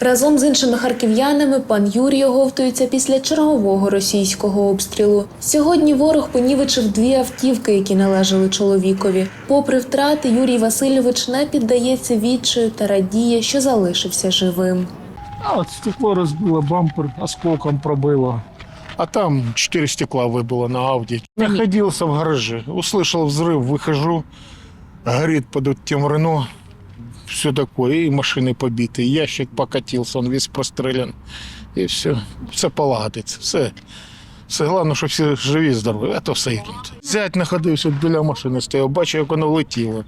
Разом з іншими харків'янами пан Юрій оговтується після чергового російського обстрілу. Сьогодні ворог понівечив дві автівки, які належали чоловікові. Попри втрати, Юрій Васильович не піддається відчаю та радіє, що залишився живим. А от стекло розбило, бампер осколком пробило. А там четыре стекла выбило на Ауди. Находился в гараже, услышал взрыв, выхожу, горит под тем Рено, все такое, и машины побиты, ящик покатился, он весь прострелян, и все, все полагодиться, все. Все головне, що всі живі, здорові, а то все йдуть. Зять находився біля машини, стояв, бачив, як воно летіло.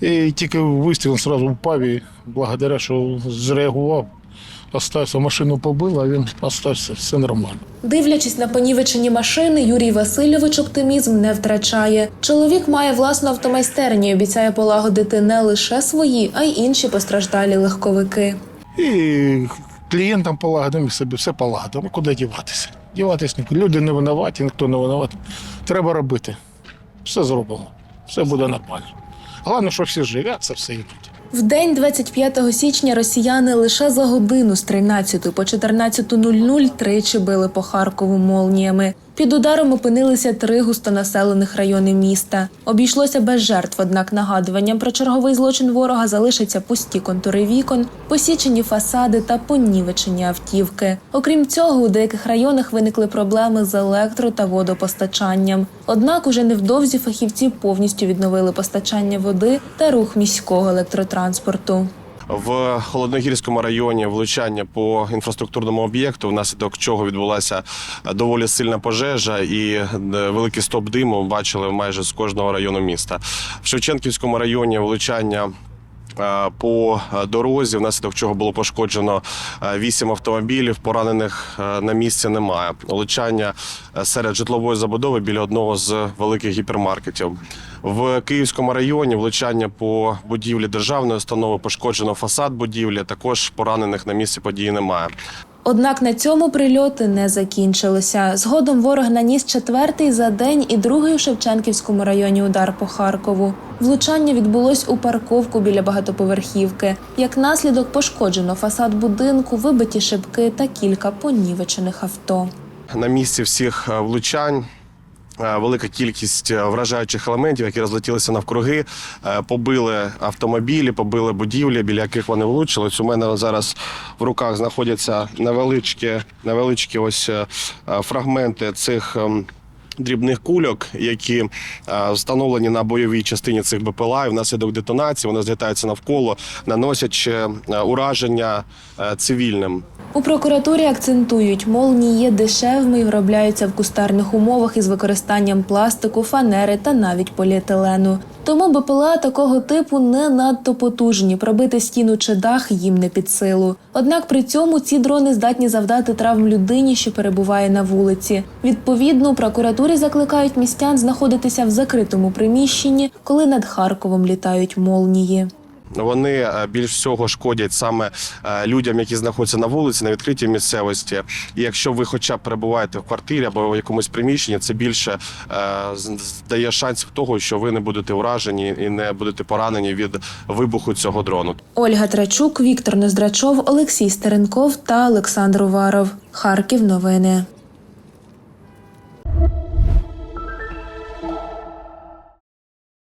І тільки вистріл одразу впав і благодаря, що зреагував, остався, машину побило, а він остався, все нормально. Дивлячись на понівечені машини, Юрій Васильович оптимізм не втрачає. Чоловік має власну автомайстерню і обіцяє полагодити не лише свої, а й інші постраждалі легковики. І клієнтам полагодимо і собі все полагодимо. Куди діватися? Діватися нікуди. Люди не винуваті, ніхто не винуватий. Треба робити. Все зробимо. Все буде нормально. Головне, що всі живі, а це все йдуть. В день 25 січня росіяни лише за годину з 13 по 14.00 тричі били по Харкову молніями. Під ударом опинилися три густонаселених райони міста. Обійшлося без жертв, однак нагадуванням про черговий злочин ворога залишаться пусті контури вікон, посічені фасади та понівечені автівки. Окрім цього, у деяких районах виникли проблеми з електро та водопостачанням. Однак уже невдовзі фахівці повністю відновили постачання води та рух міського електротранспорту. В холодногірському районі влучання по інфраструктурному об'єкту, внаслідок чого відбулася доволі сильна пожежа і е, великий стоп диму бачили майже з кожного району міста. В Шевченківському районі влучання. Е, По е, дорозі, внаслідок чого було пошкоджено е, вісім автомобілів, поранених на місці немає. Влучання серед житлової забудови біля одного з великих гіпермаркетів. В Київському районі влучання по будівлі державної установи пошкоджено фасад будівлі. Також поранених на місці події немає. Однак на цьому прильоти не закінчилися. Згодом ворог наніс четвертий за день і другий у Шевченківському районі удар по Харкову. Влучання відбулось у парковку біля багатоповерхівки. Як наслідок пошкоджено фасад будинку, вибиті шибки та кілька понівечених авто. На місці всіх е, влучань. Е, Велика кількість е, вражаючих елементів, які розлетілися навкруги, е, побили автомобілі, побили будівлі, біля яких вони влучились. У мене зараз в руках знаходяться невеличкі, невеличкі ось фрагменти цих. Дрібних кульок, які е, встановлені на бойовій частині цих БПЛА, і внаслідок детонації вони злітаються навколо, наносячи е, ураження е, цивільним. У прокуратурі акцентують, молнії є дешевими і виробляються в кустарних умовах із використанням пластику, фанери та навіть поліетилену. Тому БПЛА такого типу не надто потужні, пробити стіну чи дах їм не під силу. Однак при цьому ці дрони здатні завдати травм людині, що перебуває на вулиці. Відповідно, прокуратурі закликають містян знаходитися в закритому приміщенні, коли над Харковом літають молнії. Вони е, більш всього шкодять саме е, людям, які знаходяться на вулиці, на відкритій місцевості. І якщо ви, хоча б перебуваєте в квартирі або в якомусь приміщенні, це більше е, дає шансів того, що ви не будете уражені і не будете поранені від вибуху цього дрону. Ольга Трачук, Віктор Нездрачов, Олексій Стеренков та Олександр Уваров. Харків новини.